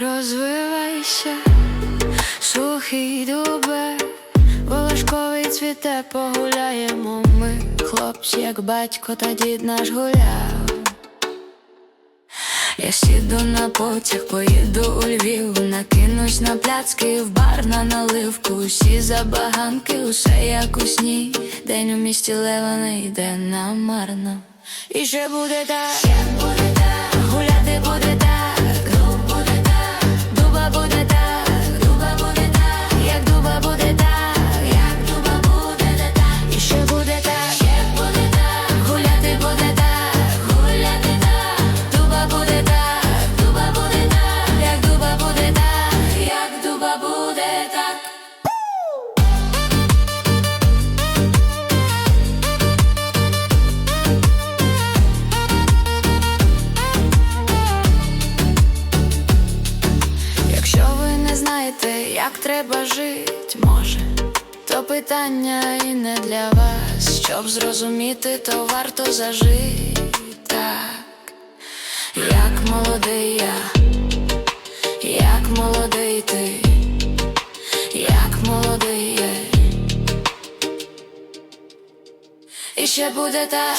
розвивайся, сухий дубе, волошковий цвіте, погуляємо ми, хлопці, як батько та дід наш гуляв. Я сіду на потяг, поїду у Львів, накинусь на пляцки, в бар на наливку, усі забаганки, усе як у сні. День у місті лева йде йде намарно. І ще буде так. Як треба жити, може, то питання і не для вас. Щоб зрозуміти, то варто зажити. Так, як молодий я, як молодий ти, як молодий я. І ще буде так,